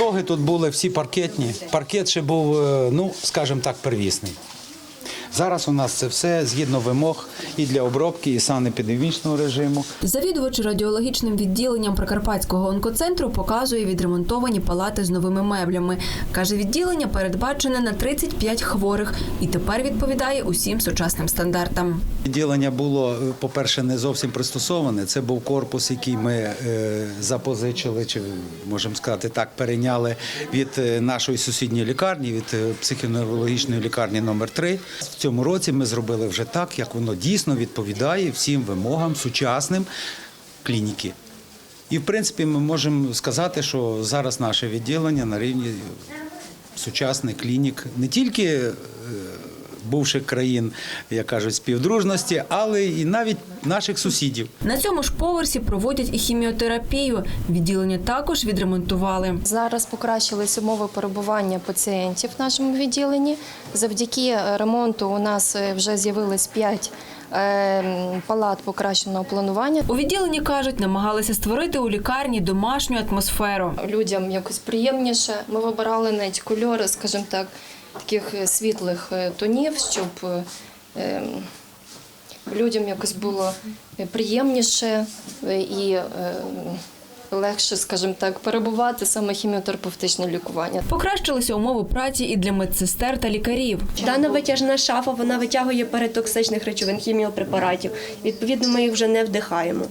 Підлоги тут були всі паркетні. Паркет ще був, е, ну, скажімо так, первісний. Зараз у нас це все згідно вимог і для обробки, і санепідемічного режиму. Завідувач радіологічним відділенням Прикарпатського онкоцентру показує відремонтовані палати з новими меблями. Каже, відділення передбачене на 35 хворих і тепер відповідає усім сучасним стандартам. Відділення було, по-перше, не зовсім пристосоване. Це був корпус, який ми е, запозичили, чи можемо сказати так, перейняли від е, нашої сусідньої лікарні, від е, психоневрологічної лікарні номер 3 В цьому році ми зробили вже так, як воно дійсно відповідає всім вимогам сучасним клініки. І в принципі ми можемо сказати, що зараз наше відділення на рівні сучасних клінік не тільки е, бувших країн, як кажуть, співдружності, але і навіть наших сусідів. На цьому ж поверсі проводять і хіміотерапію. Відділення також відремонтували. Зараз покращились умови перебування пацієнтів в нашому відділенні. Завдяки е, ремонту у нас е, вже з'явилось 5 палат покращеного планування. У відділенні кажуть, намагалися створити у лікарні домашню атмосферу. Людям якось приємніше. Ми вибирали навіть кольори, скажімо так, таких е, світлих е, тонів, щоб е, е, людям якось було приємніше і легше, скажімо так, перебувати саме хіміотерапевтичне лікування. Покращилися умови праці і для медсестер та лікарів. Дана витяжна шафа вона витягує перетоксичних речовин хіміопрепаратів. Відповідно, ми їх вже не вдихаємо.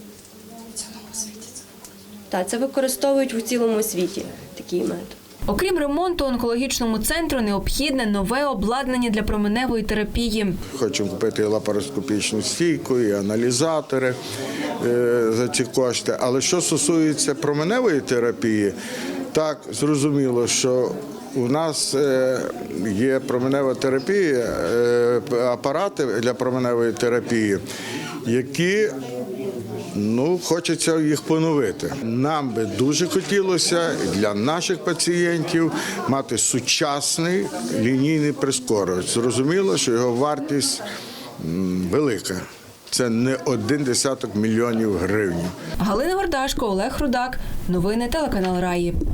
Так, це використовують у цілому світі такий метод. Окрім ремонту онкологічному центру необхідне нове обладнання для променевої терапії. Хочемо купити лапароскопічну стійку, і аналізатори е, за ці кошти. Але що стосується променевої терапії, так зрозуміло, що у нас е, є променева терапія, е, апарати для променевої терапії, які Ну, хочеться їх поновити. Нам би дуже хотілося для наших пацієнтів мати сучасний лінійний прискорювач. Зрозуміло, що його вартість велика. Це не один десяток мільйонів гривень. Галина Гордашко, Олег Рудак. Новини телеканал Раї.